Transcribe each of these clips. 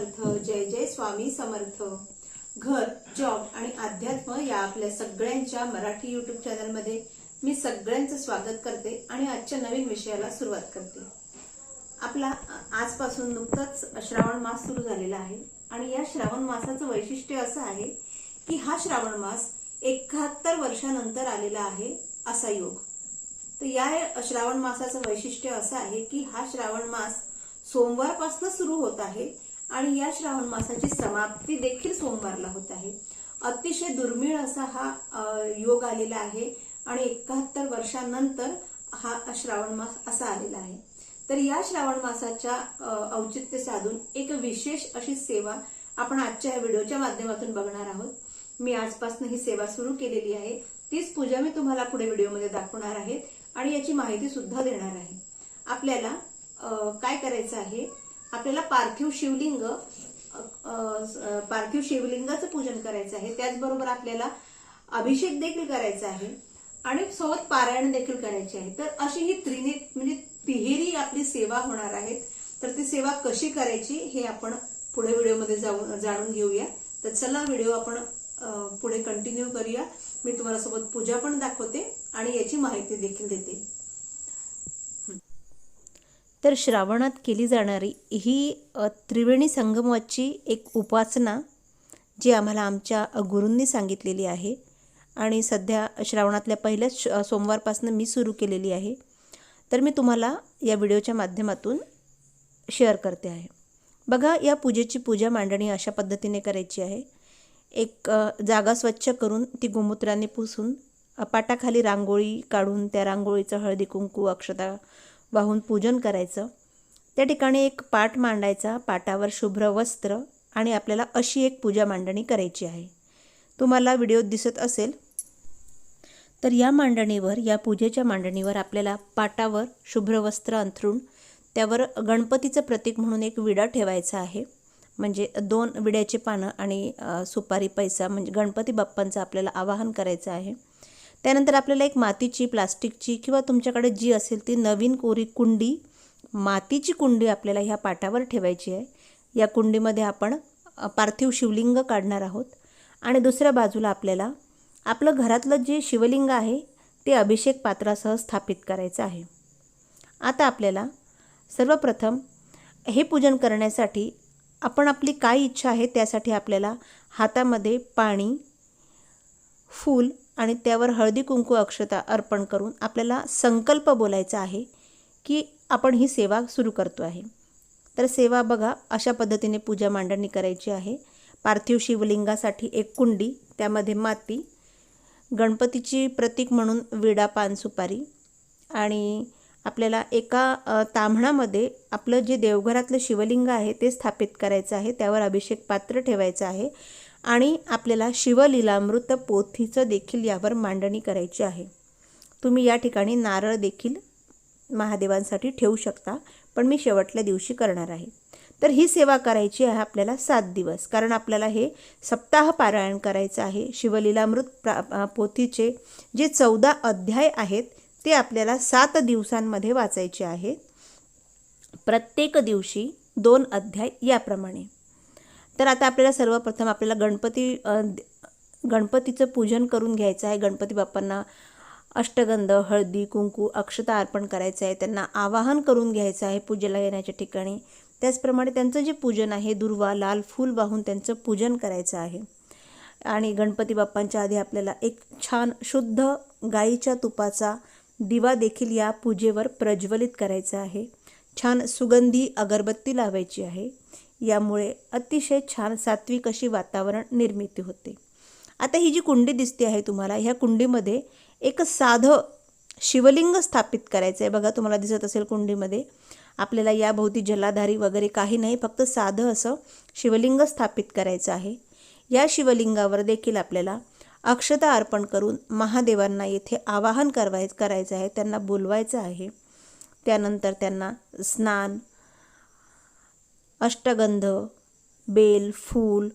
समर्थ जय जय स्वामी समर्थ. घर जॉब आणि अध्यात्म या आपल्या सगळ्यांच्या मराठी युट्यूब चॅनलमध्ये मी सगळ्यांचं स्वागत करते आणि आजच्या नवीन विषयाला सुरुवात करते. आपला आजपासून नुकताच श्रावण मास सुरू झालेला आहे आणि या श्रावण मासाचं वैशिष्ट्य असं आहे की हा श्रावण मास एकाहत्तर वर्षानंतर आलेला आहे असा योग. तर या श्रावण मासाचं वैशिष्ट्य असं आहे की हा श्रावण मास सोमवारपासून सुरू होत आहे आणि या श्रावण मासाची समाप्ती देखील सोमवारला होत आहे. अतिशय दुर्मिळ असा हा योग आलेला आहे आणि एकाहत्तर वर्षांनंतर हा श्रावण मास असा आलेला आहे. तर या श्रावण मासाच्या औचित्य साधून एक विशेष अशी सेवा आपण आजच्या या व्हिडिओच्या माध्यमातून बघणार आहोत. मी आजपासून ही सेवा सुरू केलेली आहे. तीच पूजा मी तुम्हाला पुढे व्हिडिओमध्ये दाखवणार आहे आणि याची माहिती सुद्धा देणार आहे. आपल्याला काय करायचं आहे? आपल्याला पार्थिव शिवलिंग पार्थिव शिवलिंगाचं पूजन करायचं आहे. त्याचबरोबर आपल्याला अभिषेक देखील करायचा आहे आणि सोबत पारायण देखील करायचे आहे. तर अशी ही त्रिने म्हणजे तिहेरी आपली सेवा होणार आहे. तर ती सेवा कशी करायची हे आपण पुढे व्हिडिओमध्ये जाऊन जाणून घेऊया. तर चला व्हिडिओ आपण पुढे कंटिन्यू करूया. मी तुम्हाला सोबत पूजा पण दाखवते आणि याची माहिती देखील देते. तर श्रावणात केली जाणारी ही त्रिवेणी संगमाची एक उपासना जी आम्हाला आमच्या गुरूंनी सांगितलेली आहे. आणि सध्या श्रावणातल्या पहिल्याच श- सोमवारपासून मी सुरू केलेली आहे. तर मी तुम्हाला या व्हिडिओच्या माध्यमातून शेअर करते आहे. बघा या पूजेची पूजा मांडणी अशा पद्धतीने करायची आहे. एक जागा स्वच्छ करून ती गोमूत्राने पुसून पाटाखाली रांगोळी काढून त्या रांगोळीचं हळदी कुंकू अक्षता वाहून पूजन करायचं. त्या ठिकाणी एक पाट मांडायचा पाटावर शुभ्र वस्त्र आणि आपल्याला अशी एक पूजा मांडणी करायची आहे. तुम्हाला व्हिडिओत दिसत असेल तर या मांडणीवर या पूजेच्या मांडणीवर आपल्याला पाटावर शुभ्र वस्त्र अंथरून त्यावर गणपतीचं प्रतीक म्हणून एक विडा ठेवायचा आहे. म्हणजे दोन विड्याचे पानं आणि सुपारी पैसा म्हणजे गणपती बाप्पांचं आपल्याला आवाहन करायचं आहे. त्यानंतर आपल्याला एक मातीची प्लास्टिकची किंवा तुमच्याकडे जी असेल ती नवीन कोरी कुंडी मातीची कुंडी आपल्याला ह्या पाटावर ठेवायची आहे. या कुंडीमध्ये आपण पार्थिव शिवलिंग काढणार आहोत. आणि दुसऱ्या बाजूला आपल्याला आपलं घरातलं जे शिवलिंग आहे ते अभिषेक पात्रासह स्थापित करायचं आहे. आता आपल्याला सर्वप्रथम हे पूजन करण्यासाठी आपण आपली काय इच्छा आहे त्यासाठी आपल्याला हातामध्ये पाणी फूल आणि त्यावर हळदी कुंकू अक्षता अर्पण करून आपल्याला संकल्प बोलायचा आहे की आपण ही सेवा सुरू करतो आहे. तर सेवा बघा अशा पद्धतीने पूजा मांडणी करायची आहे. पार्थिव शिवलिंगासाठी एक कुंडी त्यामध्ये माती गणपतीची प्रतीक म्हणून विडा पान सुपारी आणि आपल्याला एका तांबणामध्ये ताम्हणामध्ये आपलं जे देवघरातलं शिवलिंग आहे ते स्थापित करायचं आहे. त्यावर अभिषेक पात्र ठेवायचं आहे. आणि आपल्याला शिवलीलामृत पोथीचं देखील यावर मांडणी करायची आहे. तुम्ही या ठिकाणी नारळ देखील महादेवांसाठी ठेवू शकता पण मी शेवटल्या दिवशी करणार आहे. तर ही सेवा करायची आहे आपल्याला सात दिवस. कारण आपल्याला हे सप्ताह पारायण करायचं आहे. शिवलीलामृत प्रा पोथीचे जे चौदा अध्याय आहेत ते आपल्याला सात दिवसांमध्ये वाचायचे आहेत प्रत्येक दिवशी दोन अध्याय याप्रमाणे. तर आता आपल्याला सर्वप्रथम आपल्याला गणपती गणपतीचं पूजन करून घ्यायचं आहे. गणपती बाप्पांना अष्टगंध हळदी कुंकू अक्षता अर्पण करायचं आहे. त्यांना आवाहन करून घ्यायचं आहे पूजेला येण्याच्या ठिकाणी. त्याचप्रमाणे त्यांचं जे पूजन आहे दुर्वा लाल फूल वाहून त्यांचं पूजन करायचं आहे. आणि गणपती बाप्पांच्या आधी आपल्याला एक छान शुद्ध गाईच्या तुपाचा दिवा देखील या पूजेवर प्रज्वलित करायचा आहे. छान सुगंधी अगरबत्ती लावायची आहे. यामुळे अतिशय छान सात्विक अशी वातावरण निर्मिती होते. आता ही जी कुंडी दिसते आहे तुम्हाला ह्या कुंडीमध्ये एक साधं शिवलिंग स्थापित करायचं आहे बघा तुम्हाला दिसत असेल कुंडीमध्ये. आपल्याला याभोवती जलाधारी वगैरे काही नाही फक्त साधं असं शिवलिंग स्थापित करायचं आहे. या शिवलिंगावर देखील आपल्याला अक्षता अर्पण करून महादेवांना येथे आवाहन करवाय करायचं आहे त्यांना बोलवायचं आहे. त्यानंतर त्यांना स्नान अष्टगंध बेल फूल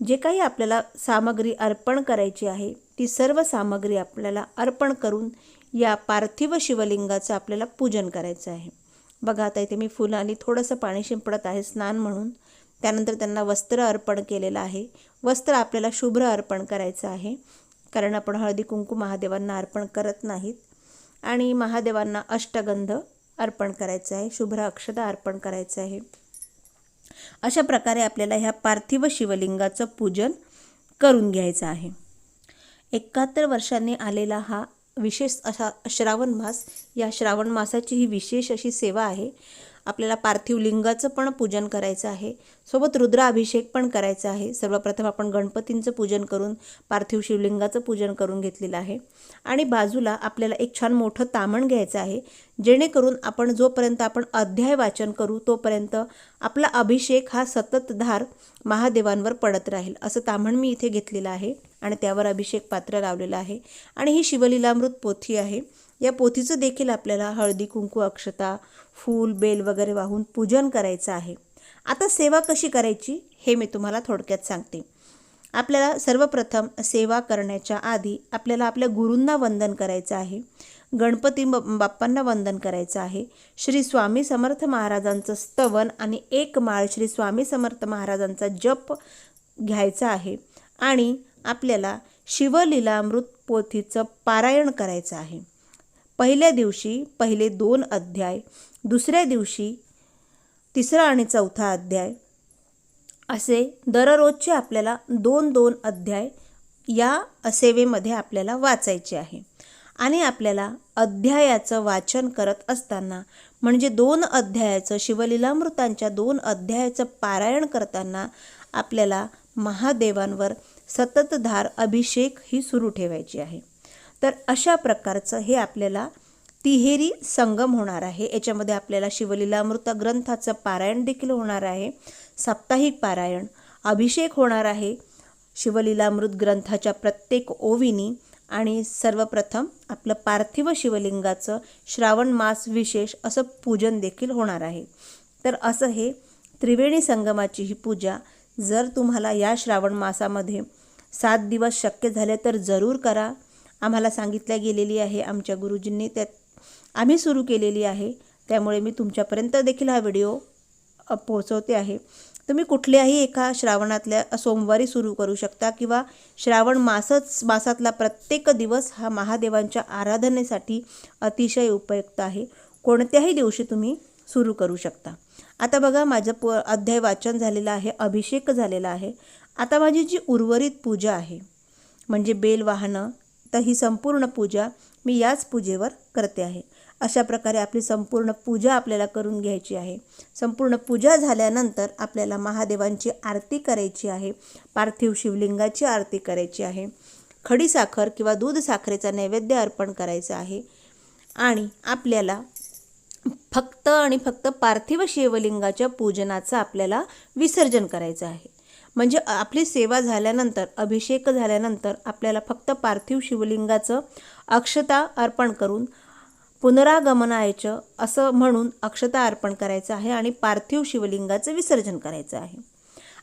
जे काही आपल्याला सामग्री अर्पण करायची आहे ती सर्व सामग्री आपल्याला अर्पण करून या पार्थिव शिवलिंगाचं आपल्याला पूजन करायचं आहे. बघा आता इथे मी फुलांनी थोडंसं पाणी शिंपडत आहे स्नान म्हणून. त्यानंतर त्यांना वस्त्र अर्पण केलेलं आहे. वस्त्र आपल्याला शुभ्र अर्पण करायचं आहे कारण आपण हळदी कुंकू महादेवांना अर्पण करत नाहीत. आणि महादेवांना अष्टगंध अर्पण करायचं आहे शुभ्र अक्षता अर्पण करायचं आहे. अशा प्रकारे आपल्याला ह्या पार्थिव शिवलिंगाचं पूजन करून घ्यायचं आहे. एकाहत्तर वर्षांनी आलेला हा विशेष असा श्रावण मास या श्रावण मासाची ही विशेष अशी सेवा आहे. आपल्याला पार्थिव लिंगाचं पण पूजन करायचं आहे. सोबत रुद्राभिषेक पण करायचा आहे. सर्वप्रथम आपण गणपतींचं पूजन करून पार्थिव शिवलिंगाचं पूजन करून घेतलेलं आहे. आणि बाजूला आपल्याला एक छान मोठं तामण घ्यायचं आहे. जेणेकरून आपण जोपर्यंत आपण अध्याय वाचन करू तोपर्यंत आपला अभिषेक हा सततधार महादेवांवर पडत राहील असं ताम्हण मी इथे घेतलेलं आहे आणि त्यावर अभिषेक पात्र लावलेलं आहे. आणि ही शिवलीलामृत पोथी आहे. या पोथीचं देखील आपल्याला हळदी कुंकू अक्षता फूल बेल वगैरे वाहून पूजन करायचं आहे. आता सेवा कशी करायची हे मी तुम्हाला थोडक्यात सांगते. आपल्याला सर्वप्रथम सेवा करण्याच्या आधी आपल्याला आपल्या गुरूंना वंदन करायचं आहे. गणपती ब- बाप्पांना वंदन करायचं आहे. श्री स्वामी समर्थ महाराजांचं स्तवन आणि एक माळ श्री स्वामी समर्थ महाराजांचा जप घ्यायचा आहे आणि आपल्याला शिवलीलामृत पोथीचं पारायण करायचं आहे. पहिल्या दिवशी पहिले दोन अध्याय दुसऱ्या दिवशी तिसरा आणि चौथा अध्याय असे दररोजचे आपल्याला दोन दोन अध्याय या सेवेमध्ये आपल्याला वाचायचे आहे. आणि आपल्याला अध्यायाचं वाचन करत असताना म्हणजे दोन अध्यायाचं शिवलीलामृतांच्या दोन अध्यायाचं पारायण करताना आपल्याला महादेवांवर सततधार अभिषेक ही सुरू ठेवायची आहे. तर अशा प्रकारचं हे आपल्याला तिहेरी संगम होणार आहे. याच्यामध्ये आपल्याला शिवलीलामृत ग्रंथाचं पारायण देखील होणार आहे. साप्ताहिक पारायण अभिषेक होणार आहे. शिवलीलामृत ग्रंथाच्या प्रत्येक ओवीनी आणि सर्वप्रथम आपलं पार्थिव शिवलिंगाचं श्रावण मास विशेष असं पूजन देखील होणार आहे. तर असं हे त्रिवेणी संगमाची ही पूजा जर तुम्हाला या श्रावण मासामध्ये सात दिवस शक्य झाले तर जरूर करा. आम्हाला सांगितल्या गेलेली आहे आमच्या गुरुजींनी त्यात आम्ही सुरू केलेली आहे. त्यामुळे मी तुमच्यापर्यंत देखील हा व्हिडिओ पोहोचवते आहे. तुम्ही कुठल्याही एका श्रावणातल्या सोमवारी सुरू करू शकता किंवा श्रावण मासच मासातला प्रत्येक दिवस हा महादेवांच्या आराधनेसाठी अतिशय उपयुक्त आहे. कोणत्याही दिवशी तुम्ही सुरू करू शकता. आता बघा माझं प अध्याय वाचन झालेलं आहे अभिषेक झालेला आहे. आता माझी जी उर्वरित पूजा आहे म्हणजे बेल वाहनं तर ही संपूर्ण पूजा मी याच पूजेवर करते आहे. अशा प्रकारे आपली संपूर्ण पूजा आपल्याला करून घ्यायची आहे. संपूर्ण पूजा झाल्यानंतर आपल्याला महादेवांची आरती करायची आहे. पार्थिव शिवलिंगाची आरती करायची आहे. खडीसाखर किंवा दूध साखरेचा नैवेद्य अर्पण करायचा आहे. आणि आपल्याला फक्त आणि फक्त पार्थिव शिवलिंगाच्या पूजनाचं आपल्याला विसर्जन करायचं आहे. म्हणजे आपली सेवा झाल्यानंतर अभिषेक झाल्यानंतर आपल्याला फक्त पार्थिव शिवलिंगाचं अक्षता अर्पण करून पुनरागमनायचं असं म्हणून अक्षता अर्पण करायचं आहे आणि पार्थिव शिवलिंगाचं विसर्जन करायचं आहे.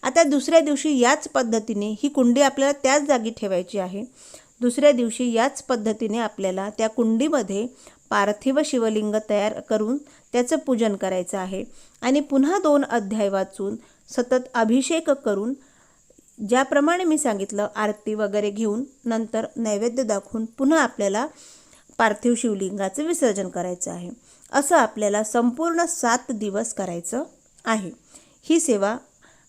आता दुसऱ्या दिवशी याच पद्धतीने ही कुंडी आपल्याला त्याच जागी ठेवायची आहे. दुसऱ्या दिवशी याच पद्धतीने आपल्याला त्या कुंडीमध्ये पार्थिव शिवलिंग तयार करून त्याचं पूजन करायचं आहे. आणि पुन्हा दोन अध्याय वाचून सतत अभिषेक करून ज्याप्रमाणे मी सांगितलं आरती वगैरे घेऊन नंतर नैवेद्य दाखवून पुन्हा आपल्याला पार्थिव शिवलिंगाचं विसर्जन करायचं आहे. असं आपल्याला संपूर्ण सात दिवस करायचं आहे. ही सेवा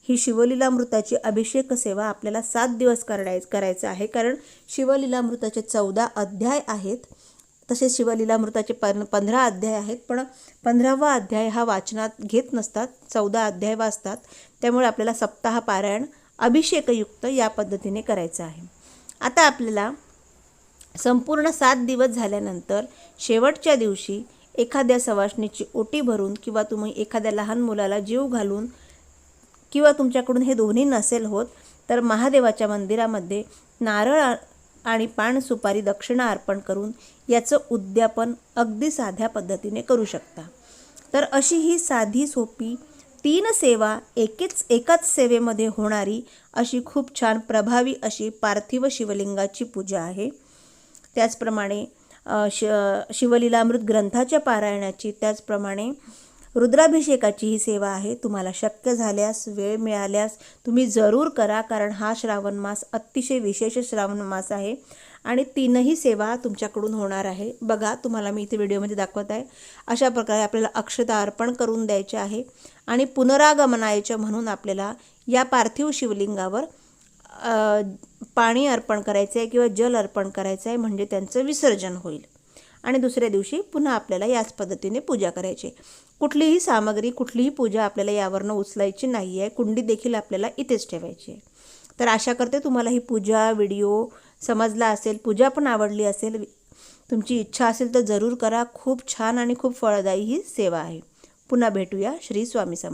ही शिवलीलामृताची अभिषेक सेवा आपल्याला सात दिवस कराय करायचं आहे. कारण शिवलीलामृताचे चौदा अध्याय आहेत. तसेच शिवलीलामृताचे पन पंधरा अध्याय आहेत. पण पंधरावा अध्याय हा वाचनात घेत नसतात. चौदा अध्याय वाचतात. त्यामुळे आपल्याला सप्ताह पारायण अभिषेकयुक्त या पद्धतीने करायचं आहे. आता आपल्याला संपूर्ण सात दिवस झाल्यानंतर शेवटच्या दिवशी एखाद्या सवासणीची ओटी भरून किंवा तुम्ही एखाद्या लहान मुलाला जीव घालून किंवा तुमच्याकडून हे दोन्ही नसेल होत तर महादेवाच्या मंदिरामध्ये नारळ आणि पान सुपारी दक्षिणा अर्पण करून याचं उद्यापन अगदी साध्या पद्धतीने करू शकता. तर अशी ही साधी सोपी तीन सेवा एकेच एकाच सेवेमध्ये होणारी अशी खूप छान प्रभावी अशी पार्थिव शिवलिंगाची पूजा आहे. त्याचप्रमाणे श शिवलीलामृत ग्रंथाच्या पारायणाची त्याचप्रमाणे रुद्राभिषेकाची ही सेवा आहे. तुम्हाला शक्य झाल्यास वेळ मिळाल्यास तुम्ही जरूर करा कारण हा श्रावण मास अतिशय विशेष श्रावण मास आहे आणि तीनही सेवा तुमच्याकडून होणार आहे. बघा तुम्हाला मी इथे व्हिडिओमध्ये दाखवत आहे. अशा प्रकारे आपल्याला अक्षता अर्पण करून द्यायचे आहे आणि पुनरागमनायचं म्हणून आपल्याला या पार्थिव शिवलिंगावर पाणी अर्पण करायचं आहे किंवा जल अर्पण करायचं आहे म्हणजे त्यांचं विसर्जन होईल. आणि दुसऱ्या दिवशी पुन्हा आपल्याला याच पद्धतीने पूजा करायची. आहे. कुठलीही सामग्री कुठलीही पूजा आपल्याला यावरनं उचलायची नाही आहे कुंडी देखील आपल्याला इथेच ठेवायची. आहे तर आशा करते तुम्हाला ही पूजा व्हिडिओ समजला असेल पूजा पण आवडली असेल तुमची इच्छा असेल तर जरूर करा. खूप छान आणि खूप फळदायी ही सेवा आहे. पुन्हा भेटूया. श्री स्वामी समर्थ